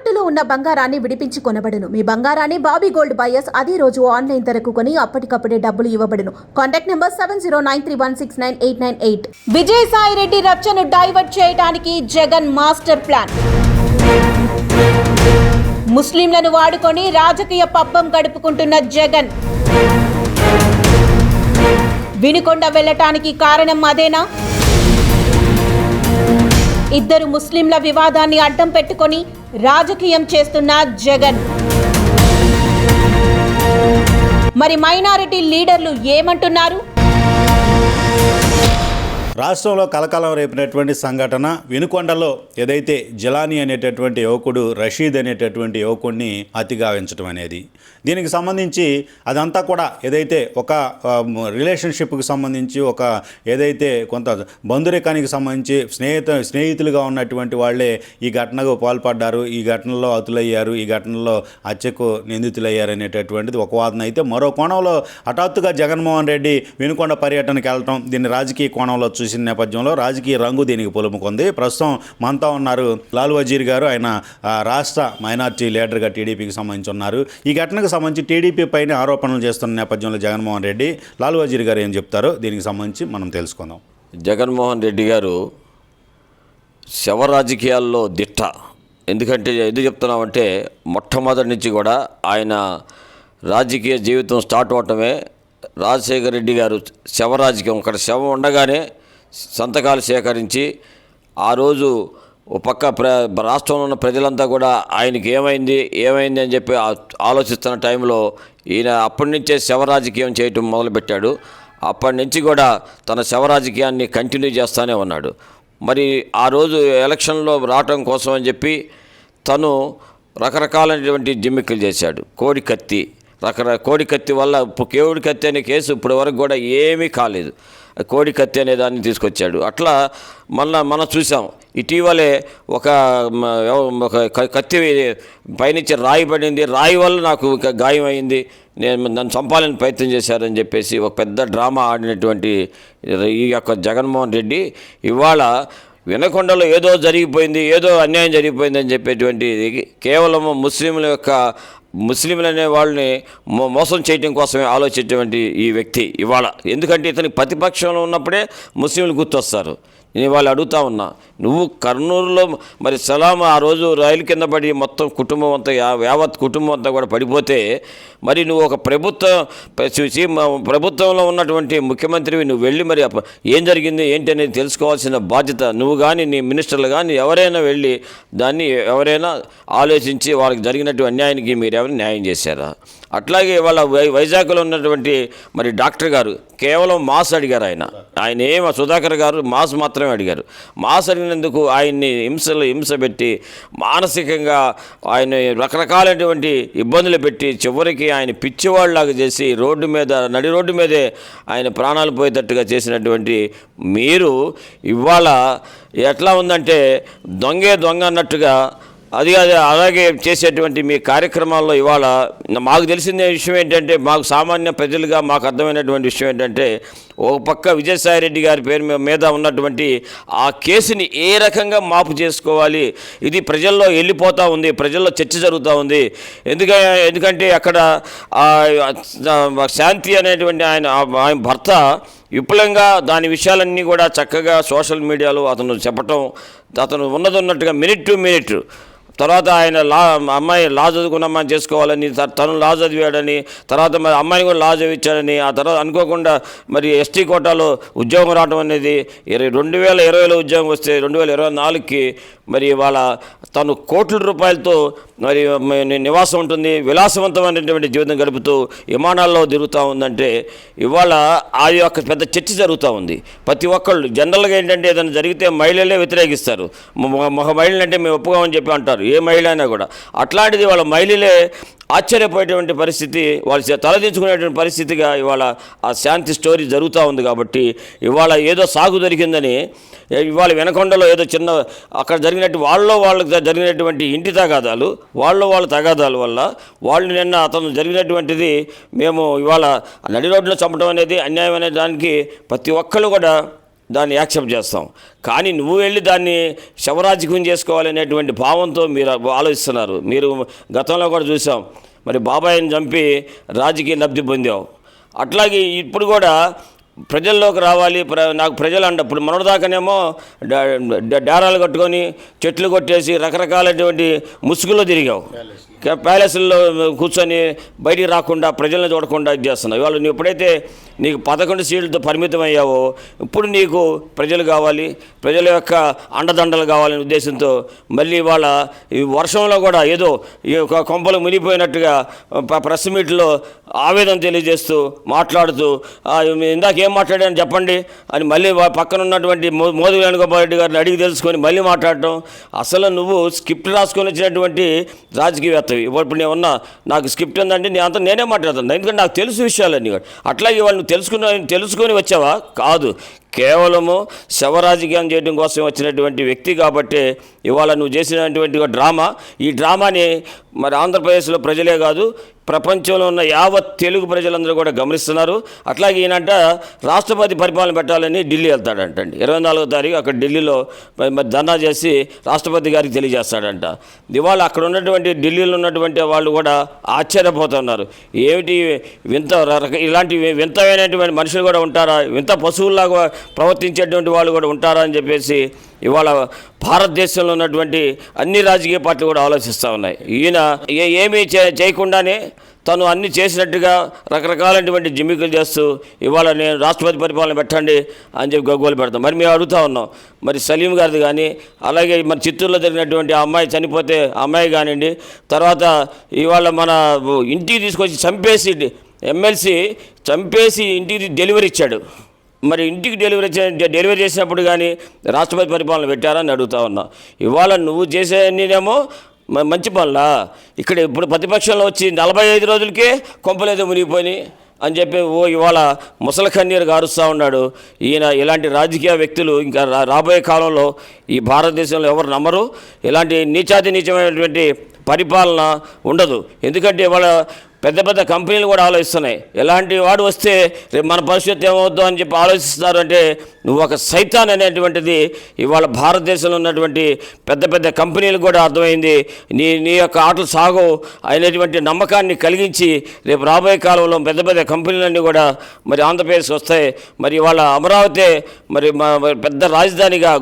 తాకట్టులో ఉన్న బంగారాన్ని విడిపించి కొనబడును. మీ బంగారాన్ని బాబీ గోల్డ్ బయర్స్ అదే రోజు ఆన్లైన్ ధరకు కొని అప్పటికప్పుడే డబ్బులు ఇవ్వబడును. Contact number seven zero nine three one six nine eight nine eight. Vijayasai Reddy రచ్చను divert చేయడానికి జగన్ మాస్టర్ ప్లాన్. ముస్లింలను వాడుకొని రాజకీయ పబ్బం గడుపుకుంటున్న జగన్. వినుకొండ వెళ్ళటానికి కారణం అదేనా? ఇద్దరు ముస్లింల వివాదాన్ని అడ్డం పెట్టుకొని రాజకీయం చేస్తున్న జగన్. మరి మైనారిటీ లీడర్లు ఏమంటున్నారు? రాష్ట్రంలో కలకలం రేపినటువంటి సంఘటన వినుకొండలో ఏదైతే జలాని అనేటటువంటి యువకుడు రషీద్ అనేటటువంటి యువకుడిని అతిగావించడం అనేది. దీనికి సంబంధించి అదంతా కూడా ఏదైతే ఒక రిలేషన్షిప్కి సంబంధించి ఒక ఏదైతే కొంత బంధురికానికి సంబంధించి స్నేహిత స్నేహితులుగా ఉన్నటువంటి వాళ్ళే ఈ ఘటనకు పాల్పడ్డారు ఈ ఘటనలో అతులయ్యారు ఈ ఘటనలో హత్యకు నిందితులయ్యారు అనేటటువంటిది ఒక వాదన అయితే మరో కోణంలో హఠాత్తుగా జగన్మోహన్ రెడ్డి వినుకొండ పర్యటనకు వెళ్ళటం దీన్ని రాజకీయ కోణంలో చూసిన నేపథ్యంలో రాజకీయ రంగు దీనికి పొలుముకుంది. ప్రస్తుతం మనతో ఉన్నారు లాల్ వజీర్ గారు. ఆయన రాష్ట్ర మైనార్టీ లీడర్గా టీడీపీకి సంబంధించి ఉన్నారు ఈ ఘటనకు సంబంధించి టీడీపీ పైన ఆరోపణలు చేస్తున్న నేపథ్యంలో జగన్మోహన్ రెడ్డి లాల్ వజీర్ గారు ఏం చెప్తారో దీనికి సంబంధించి మనం తెలుసుకుందాం. జగన్మోహన్ రెడ్డి గారు శవ రాజకీయాల్లో దిట్ట. ఎందుకంటే ఎందుకు చెప్తున్నామంటే మొట్టమొదటి నుంచి కూడా ఆయన రాజకీయ జీవితం స్టార్ట్ అవటమే రాజశేఖర రెడ్డి గారు శవ రాజకీయం. ఒకటి శవం ఉండగానే సంతకాలు సేకరించి ఆ రోజు ఓ పక్క ప్ర రాష్ట్రంలో ఉన్న ప్రజలంతా కూడా ఆయనకి ఏమైంది ఏమైంది అని చెప్పి ఆ- ఆలోచిస్తున్న టైంలో ఈయన అప్పటి నుంచే శవరాజకీయం చేయటం మొదలుపెట్టాడు. అప్పటి నుంచి కూడా తన శవరాజకీయాన్ని కంటిన్యూ చేస్తూనే ఉన్నాడు. మరి ఆ రోజు ఎలక్షన్లో రావటం కోసం అని చెప్పి తను రకరకాలైనటువంటి జిమ్మిక్కులు చేశాడు. కోడి కత్తి రకర కోడి కత్తి వల్ల కేవుడి కోడి కత్తి అనే కేసు ఇప్పటి వరకు కూడా ఏమీ కాలేదు. కోడి కత్తి అనే దాన్ని తీసుకొచ్చాడు. అట్లా మళ్ళా మనం చూసాం. ఇటీవలే ఒక ఒక కత్తి పైనుంచి రాయి పడింది. రాయి వల్ల నాకు గాయం అయింది. నేను నన్ను చంపాలని ప్రయత్నం చేశారని చెప్పేసి ఒక పెద్ద డ్రామా ఆడినటువంటి ఈ యొక్క జగన్మోహన్ రెడ్డి ఇవాళ వినకొండలో ఏదో జరిగిపోయింది ఏదో అన్యాయం జరిగిపోయింది అని చెప్పేటువంటి కేవలం ముస్లింల యొక్క ముస్లింలు అనే వాళ్ళని మో- మోసం చేయడం కోసమే ఆలోచించేటువంటి ఈ వ్యక్తి ఇవాళ. ఎందుకంటే ఇతని ప్రతిపక్షంలో ఉన్నప్పుడే ముస్లింలు గుర్తొస్తారు. నేను వాళ్ళు అడుగుతా ఉన్నా నువ్వు కర్నూలులో మరి సలాం ఆ రోజు రైలు కింద పడి మొత్తం కుటుంబం అంతా యావత్ కుటుంబం అంతా కూడా పడిపోతే మరి నువ్వు ఒక ప్రభుత్వం చూసి ప్రభుత్వంలో ఉన్నటువంటి ముఖ్యమంత్రివి నువ్వు వెళ్ళి మరి ఏం జరిగింది ఏంటి అనేది తెలుసుకోవాల్సిన బాధ్యత నువ్వు కానీ నీ మినిస్టర్లు కానీ ఎవరైనా వెళ్ళి దాన్ని ఎవరైనా ఆలోచించి వాళ్ళకి జరిగినట్టు అన్యాయానికి మీరు ఎవరు న్యాయం చేశారా? అట్లాగే వాళ్ళ వై వైజాగ్లో ఉన్నటువంటి మరి డాక్టర్ గారు కేవలం మాస్ అడిగారు ఆయన. ఆయన ఏమ సుధాకర్ గారు మాస్ మాత్రం మాత్రమే అడిగారు. మాసరినందుకు ఆయన్ని హింసలు హింస పెట్టి మానసికంగా ఆయన రకరకాలైనటువంటి ఇబ్బందులు పెట్టి చివరికి ఆయన పిచ్చివాళ్ళలాగా చేసి రోడ్డు మీద నడి రోడ్డు మీదే ఆయన ప్రాణాలు పోయేటట్టుగా చేసినటువంటి మీరు ఇవాళ ఎట్లా ఉందంటే దొంగే దొంగ అన్నట్టుగా అది అది అలాగే చేసేటువంటి మీ కార్యక్రమాల్లో ఇవాళ మాకు తెలిసిన విషయం ఏంటంటే మాకు సామాన్య ప్రజలుగా మాకు అర్థమైనటువంటి విషయం ఏంటంటే ఒక పక్క విజయసాయిరెడ్డి గారి పేరు మీ- మీద ఉన్నటువంటి ఆ కేసుని ఏ రకంగా మాపు చేసుకోవాలి? ఇది ప్రజల్లో వెళ్ళిపోతూ ఉంది ప్రజల్లో చర్చ జరుగుతూ ఉంది. ఎందుకంటే ఎందుకంటే అక్కడ శాంతి అనేటువంటి ఆయన ఆయన భర్త విపులంగా దాని విషయాలన్నీ కూడా చక్కగా సోషల్ మీడియాలో అతను చెప్పటం అతను ఉన్నది ఉన్నట్టుగా మినిట్ టు మినిట్ తర్వాత ఆయన లా అమ్మాయి లా చదువుకున్న అమ్మాయిని చేసుకోవాలని త- తను లా చదివాడని తర్వాత మరి అమ్మాయిని కూడా లా చదివించాడని ఆ తర్వాత అనుకోకుండా మరి ఎస్టీ కోటాలో ఉద్యోగం రావడం అనేది ఇరవై రెండు వేల ఇరవైలో ఉద్యోగం వస్తే రెండు వేల ఇరవై నాలుగుకి మరి ఇవాళ తను కోట్ల రూపాయలతో మరి నివాసం ఉంటుంది విలాసవంతమైనటువంటి జీవితం గడుపుతూ విమానాల్లో తిరుగుతూ ఉందంటే ఇవాళ ఆ యొక్క పెద్ద చర్చ జరుగుతూ ఉంది. ప్రతి ఒక్కళ్ళు జనరల్గా ఏంటంటే ఏదైనా జరిగితే మహిళలే వ్యతిరేకిస్తారు. మ- మహిళలు అంటే మేము ఒప్పుకోమని చెప్పి అంటారు. ఏ మహిళ అయినా కూడా. అట్లాంటిది వాళ్ళ మహిళలే ఆశ్చర్యపోయేటువంటి పరిస్థితి వాళ్ళు చే- తలదించుకునేటువంటి పరిస్థితిగా ఇవాళ ఆ శాంతి స్టోరీ జరుగుతూ ఉంది కాబట్టి ఇవాళ ఏదో సాగు దొరికిందని ఇవాళ వెనకొండలో ఏదో చిన్న అక్కడ జరిగినట్టు వాళ్ళలో వాళ్ళకి జరిగినటువంటి ఇంటి తగాదాలు వాళ్ళలో వాళ్ళ తగాదాల వల్ల వాళ్ళు నిన్న అతను జరిగినటువంటిది మేము ఇవాళ నడి రోడ్లో చంపడం అనేది అన్యాయం అనే దానికి ప్రతి ఒక్కళ్ళు కూడా దాన్ని యాక్సెప్ట్ చేస్తాం. కానీ నువ్వు వెళ్ళి దాన్ని శవరాజకీయం చేసుకోవాలనేటువంటి భావంతో మీరు ఆలోచిస్తున్నారు. మీరు గతంలో కూడా చూసాం. మరి బాబాయ్ని చంపి రాజకీయ లబ్ధి పొందావు అట్లాగే ఇప్పుడు కూడా ప్రజల్లోకి రావాలి ప్ర నాకు ప్రజలు అంట ఇప్పుడు మొన్నటిదాకానేమో డేరాలు కట్టుకొని చెట్లు కొట్టేసి రకరకాలైనటువంటి ముసుగులో తిరిగావు. ప్యాలెస్ల్లో కూర్చొని బయటికి రాకుండా ప్రజల్ని చూడకుండా ఇది చేస్తున్నావు. ఇవాళ నువ్వు ఎప్పుడైతే నీకు పదకొండు సీట్లతో పరిమితం అయ్యావో ఇప్పుడు నీకు ప్రజలు కావాలి ప్రజల యొక్క అండదండలు కావాలనే ఉద్దేశంతో మళ్ళీ వాళ్ళ ఈ వర్షంలో కూడా ఏదో ఈ యొక్క కొంపలు మునిగిపోయినట్టుగా ప్రెస్ మీట్లో ఆవేదన తెలియజేస్తూ మాట్లాడుతూ ఇందాకేం ఏం మాట్లాడాను చెప్పండి అని మళ్ళీ పక్కన ఉన్నటువంటి మో- మోదీ వేణుగోపాల్ రెడ్డి గారిని అడిగి తెలుసుకొని మళ్ళీ మాట్లాడటం. అసలు నువ్వు స్క్రిప్ట్ రాసుకొని వచ్చినటువంటి రాజకీయవేత్తవి. ఇప్పుడు నేను ఉన్నా నాకు స్క్రిప్ట్ ఉందంటే నేను అంతా నేనే మాట్లాడుతాను. ఎందుకంటే నాకు తెలుసు విషయాలన్నీ అట్లాగే వాళ్ళు తెలుసుకున్న తెలుసుకొని వచ్చావా? కాదు. కేవలము శవరాజకీయం చేయడం కోసం వచ్చినటువంటి వ్యక్తి కాబట్టి ఇవాళ నువ్వు చేసినటువంటి ఒక డ్రామా. ఈ డ్రామాని మరి ఆంధ్రప్రదేశ్లో ప్రజలే కాదు ప్రపంచంలో ఉన్న యావత్ తెలుగు ప్రజలందరూ కూడా గమనిస్తున్నారు. అట్లాగే ఈయనంట రాష్ట్రపతి పరిపాలన పెట్టాలని ఢిల్లీ వెళ్తాడంటండి. ఇరవై నాలుగో తారీఖు అక్కడ ఢిల్లీలో మరి ధర్నా చేసి రాష్ట్రపతి గారికి తెలియజేస్తాడంట. ఇవాళ అక్కడ ఉన్నటువంటి ఢిల్లీలో ఉన్నటువంటి వాళ్ళు కూడా ఆశ్చర్యపోతున్నారు. ఏమిటి వింత ఇలాంటి వింతమైనటువంటి మనుషులు కూడా ఉంటారా? వింత పశువుల్లాగా ప్రవర్తించేటువంటి వాళ్ళు కూడా ఉంటారని చెప్పేసి ఇవాళ భారతదేశంలో ఉన్నటువంటి అన్ని రాజకీయ పార్టీలు కూడా ఆలోచిస్తూ ఉన్నాయి. ఈయన ఏమీ చేయకుండానే తను అన్ని చేసినట్టుగా రకరకాలైనటువంటి జిమ్మికులు చేస్తూ ఇవాళ నేను రాష్ట్రపతి పరిపాలన పెట్టండి అని చెప్పి గగ్గోలు పెడతాం. మరి మేము అడుగుతా ఉన్నాం. మరి సలీం గారిది కానీ అలాగే మరి చిత్తూరులో జరిగినటువంటి ఆ అమ్మాయి చనిపోతే ఆ అమ్మాయి కానివ్వండి తర్వాత ఇవాళ మన ఇంటికి తీసుకొచ్చి చంపేసి ఎమ్మెల్సీ చంపేసి ఇంటికి డెలివరీ ఇచ్చాడు. మరి ఇంటికి డెలివరీ చే- డెలివరీ చేసినప్పుడు కానీ రాష్ట్రపతి పరిపాలన పెట్టారని అడుగుతా ఉన్నా. ఇవాళ నువ్వు చేసే నేనేమో మంచి పనులా. ఇక్కడ ఇప్పుడు ప్రతిపక్షంలో వచ్చి నలభై ఐదు రోజులకే కొంపలేదో మునిగిపోయి అని చెప్పి ఓ ఇవాళ ముసలి కన్నీరు గారుస్తూ ఉన్నాడు. ఈయన ఇలాంటి రాజకీయ వ్యక్తులు ఇంకా రా- రాబోయే కాలంలో ఈ భారతదేశంలో ఎవరు నమ్మరు. ఇలాంటి నీచాతి నీచమైనటువంటి పరిపాలన ఉండదు. ఎందుకంటే ఇవాళ పెద్ద పెద్ద కంపెనీలు కూడా ఆలోచిస్తున్నాయి. ఎలాంటి వాడు వస్తే రేపు మన పరిస్థితి ఏమవుద్దు అని చెప్పి ఆలోచిస్తున్నారు అంటే నువ్వు ఒక సైతాన్ అనేటువంటిది ఇవాళ భారతదేశంలో ఉన్నటువంటి పెద్ద పెద్ద కంపెనీలకు కూడా అర్థమైంది. నీ నీ యొక్క ఆటలు సాగు అయినటువంటి నమ్మకాన్ని కలిగించి రేపు రాబోయే కాలంలో పెద్ద పెద్ద కంపెనీలన్నీ కూడా మరి ఆంధ్రప్రదేశ్కి వస్తాయి. మరి ఇవాళ అమరావతి మరి మరి పెద్ద రాజధానిగా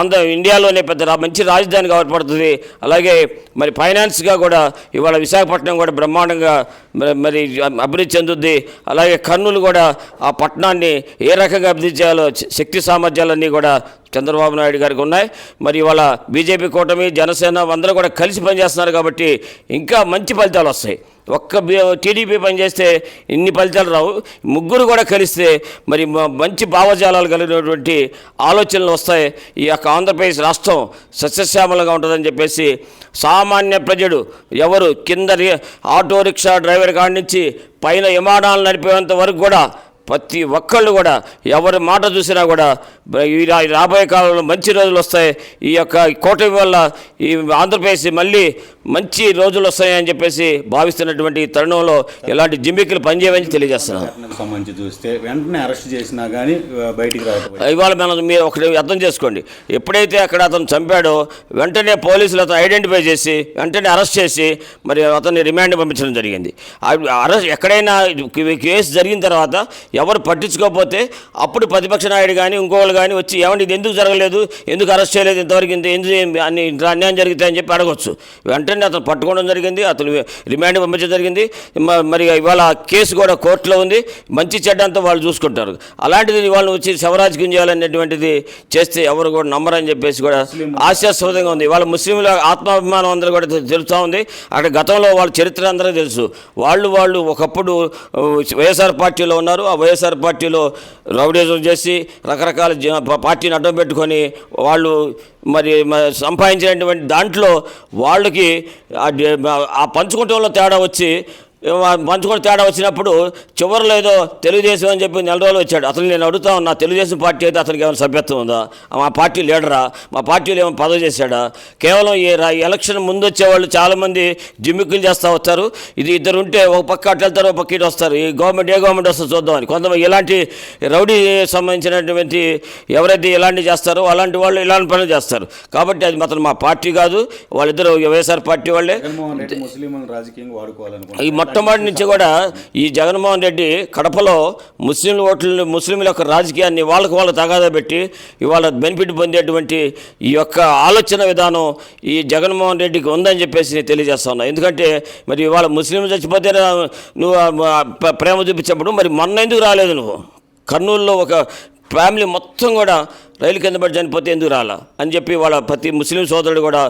ఆంధ్ర ఇండియాలోనే పెద్ద మంచి రాజధానిగా ఏర్పడుతుంది. అలాగే మరి ఫైనాన్స్గా కూడా ఇవాళ విశాఖపట్నం కూడా బ్రహ్మాండంగా మరి- మరి అభివృద్ధి చెందుద్ది. అలాగే కర్నూలు కూడా ఆ పట్టణాన్ని ఏ రకంగా అభివృద్ధి చేయాలో శక్తి సామర్థ్యాలన్నీ కూడా చంద్రబాబు నాయుడు గారికి ఉన్నాయి. మరి ఇవాళ బీజేపీ కూటమి జనసేన అందరూ కూడా కలిసి పనిచేస్తున్నారు కాబట్టి ఇంకా మంచి ఫలితాలు వస్తాయి. ఒక్క టీడీపీ పనిచేస్తే ఇన్ని ఫలితాలు రావు. ముగ్గురు కూడా కలిస్తే మరి మంచి భావజాలాలు కలిగినటువంటి ఆలోచనలు వస్తాయి. ఈ యొక్క ఆంధ్రప్రదేశ్ రాష్ట్రం సస్యశ్యామలంగా ఉంటుందని చెప్పేసి సామాన్య ప్రజలు ఎవరు కింద రి- ఆటో రిక్షా డ్రైవర్ కాడి నుంచి పైన విమానాలు నడిపేంత వరకు కూడా ప్రతి ఒక్కళ్ళు కూడా ఎవరి మాట చూసినా కూడా ఈ రాబోయే కాలంలో మంచి రోజులు వస్తాయి. ఈ యొక్క కూటమి వల్ల ఈ ఆంధ్రప్రదేశ్ మళ్ళీ మంచి రోజులు వస్తాయని చెప్పేసి భావిస్తున్నటువంటి తరుణంలో ఇలాంటి జిమ్మికులు పనిచేయమని తెలియజేస్తున్నాను. సంబంధించి చూస్తే వెంటనే అరెస్ట్ చేసినా కానీ బయటికి ఇవాళ మనం మీరు ఒకటి అర్థం చేసుకోండి. ఎప్పుడైతే అక్కడ అతను చంపాడో వెంటనే పోలీసులు అతను ఐడెంటిఫై చేసి వెంటనే అరెస్ట్ చేసి మరి అతన్ని రిమాండ్ పంపించడం జరిగింది. అరెస్ట్ ఎక్కడైనా కేసు జరిగిన తర్వాత ఎవరు పట్టించుకోకపోతే అప్పుడు ప్రతిపక్ష నాయుడు కానీ ఇంకోళ్ళు కానీ వచ్చి ఏమండి ఇది ఎందుకు జరగలేదు? ఎందుకు అరెస్ట్ చేయలేదు ఇంతవరకు? ఇంత ఎందుకు అన్ని అన్యాయం జరిగితే అని చెప్పి అడగొచ్చు. వెంటనే అతను పట్టుకోవడం జరిగింది అతను రిమాండ్ పంపించడం జరిగింది. మరి ఇవాళ కేసు కూడా కోర్టులో ఉంది. మంచి చెడ్డంతా వాళ్ళు చూసుకుంటారు. అలాంటిది వాళ్ళు వచ్చి శవరాజకీయం చేయాలనేటువంటిది చేస్తే ఎవరు కూడా నమ్మరని చెప్పేసి కూడా ఆశాస్పదంగా ఉంది. వాళ్ళ ముస్లింల ఆత్మాభిమానం అందరూ కూడా తెలుస్తూ ఉంది. అక్కడ గతంలో వాళ్ళ చరిత్ర అందరూ తెలుసు. వాళ్ళు వాళ్ళు ఒకప్పుడు వైఎస్ఆర్ పార్టీలో ఉన్నారు. ఆ వైఎస్ఆర్ పార్టీలో రౌడీజం చేసి రకరకాల పార్టీని అడ్డం పెట్టుకొని వాళ్ళు మరి సంపాదించినటువంటి దాంట్లో వాళ్ళకి ఆ ఆ పంచుకుంటంలో తేడా వచ్చి పంచుకొని తేడా వచ్చినప్పుడు చివరిలో ఏదో తెలుగుదేశం అని చెప్పి నెల రోజులు వచ్చాడు. అసలు నేను అడుగుతా ఉన్నా తెలుగుదేశం పార్టీ అయితే అతనికి ఏమైనా సభ్యత్వం ఉందా? మా పార్టీ లీడరా? మా పార్టీలో ఏమైనా పదవి చేశాడా? కేవలం ఈ ఎలక్షన్ ముందు వచ్చేవాళ్ళు చాలామంది జిమ్మిక్కులు చేస్తూ వస్తారు. ఇది ఇద్దరు ఉంటే ఒక పక్క అటు వెళ్తారు ఒక పక్క ఇటు వస్తారు. ఈ గవర్నమెంట్ ఏ గవర్నమెంట్ వస్తుందో చూద్దామని కొంతమంది ఇలాంటి రౌడీ సంబంధించినటువంటి ఎవరైతే ఇలాంటివి చేస్తారో అలాంటి వాళ్ళు ఇలాంటి పనులు చేస్తారు. కాబట్టి అది మాత్రం మా పార్టీ కాదు. వాళ్ళిద్దరు వైఎస్ఆర్ పార్టీ వాళ్ళే. వాడుకోవాలనుకుంటున్నారు. ఈ మొట్టమొదటి నుంచి కూడా ఈ జగన్మోహన్ రెడ్డి కడపలో ముస్లింల ఓట్లను ముస్లింల యొక్క రాజకీయాన్ని వాళ్ళకు వాళ్ళు తగాదా పెట్టి ఇవాళ బెనిఫిట్ పొందేటువంటి ఈ యొక్క ఆలోచన విధానం ఈ జగన్మోహన్ రెడ్డికి ఉందని చెప్పేసి నేను తెలియజేస్తా ఉన్నా. ఎందుకంటే మరి ఇవాళ ముస్లింలు చచ్చిపోతే నువ్వు ప్రేమ చూపించినప్పుడు మరి మొన్న ఎందుకు రాలేదు నువ్వు? కర్నూలులో ఒక ఫ్యామిలీ మొత్తం కూడా రైలు కింద పడి చనిపోతే ఎందుకు రాలా? అని చెప్పి వాళ్ళ ప్రతి ముస్లిం సోదరుడు కూడా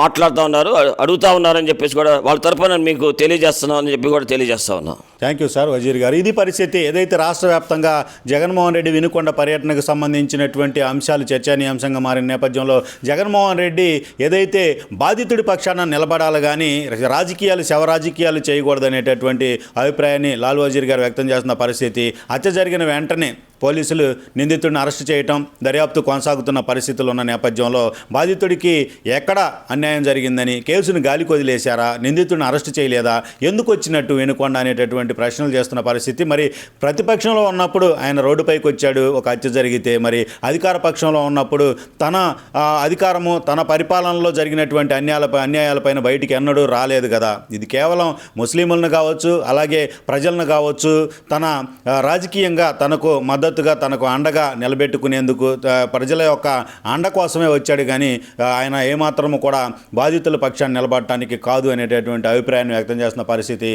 మాట్లాడుతూ ఉన్నారు అడుగుతూ అడుగుతా ఉన్నారని చెప్పేసి కూడా వాళ్ళ తరపున మీకు తెలియజేస్తున్నాం అని చెప్పి కూడా తెలియజేస్తా ఉన్నాం. థ్యాంక్ యూ సార్ వజీర్ గారు. ఇది పరిస్థితి ఏదైతే రాష్ట్ర వ్యాప్తంగా జగన్మోహన్ రెడ్డి వినుకొండ పర్యటనకు సంబంధించినటువంటి అంశాలు చర్చనీయాంశంగా మారిన నేపథ్యంలో జగన్మోహన్ రెడ్డి ఏదైతే బాధితుడి పక్షాన నిలబడాలి కానీ రాజకీయాలు శవ రాజకీయాలు చేయకూడదనేటటువంటి అభిప్రాయాన్ని లాల్ వజీర్ గారు వ్యక్తం చేస్తున్న పరిస్థితి హత్య జరిగిన వెంటనే పోలీసులు నిందితుడిని అరెస్ట్ చేయటం దర్యాప్తు కొనసాగుతున్న పరిస్థితులు ఉన్న నేపథ్యంలో బాధితుడికి ఎక్కడ అన్యాయం జరిగిందని కేసును గాలి వదిలేశారా నిందితుడిని అరెస్ట్ చేయలేదా ఎందుకు వచ్చినట్టు వెనుకొండ అనేటటువంటి ప్రశ్నలు చేస్తున్న పరిస్థితి. మరి ప్రతిపక్షంలో ఉన్నప్పుడు ఆయన రోడ్డుపైకి వచ్చాడు ఒక హత్య జరిగితే మరి అధికార పక్షంలో ఉన్నప్పుడు తన అధికారము తన పరిపాలనలో జరిగినటువంటి అన్యాయాలపై అన్యాయాలపైన బయటికి ఎన్నడూ రాలేదు కదా. ఇది కేవలం ముస్లింలను కావచ్చు అలాగే ప్రజలను కావచ్చు తన రాజకీయంగా తనకు మద్దతుగా తనకు అండగా నిలబెట్టుకునేందుకు ప్రజల యొక్క అండ కోసమే వచ్చాడు కానీ ఆయన ఏమాత్రము కూడా బాధితుల పక్షాన్ని నిలబడటానికి కాదు అనేటటువంటి అభిప్రాయాన్ని వ్యక్తం చేస్తున్న పరిస్థితి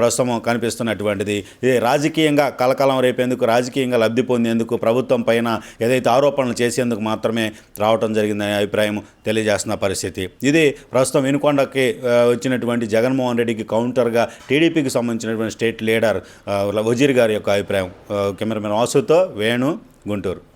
ప్రస్తుతం కనిపిస్తున్నటువంటిది. ఇది రాజకీయంగా కలకలం రేపేందుకు రాజకీయంగా లబ్ధి పొందేందుకు ప్రభుత్వం పైన ఏదైతే ఆరోపణలు చేసేందుకు మాత్రమే రావటం జరిగిందనే అభిప్రాయం తెలియజేస్తున్న పరిస్థితి. ఇది ప్రస్తుతం వినుకొండకి వచ్చినటువంటి జగన్మోహన్ రెడ్డికి కౌంటర్గా టీడీపీకి సంబంధించినటువంటి స్టేట్ లీడర్ వజీర్ గారి యొక్క అభిప్రాయం. కెమెరామెన్ వాసుతో వేణు గుంటూరు.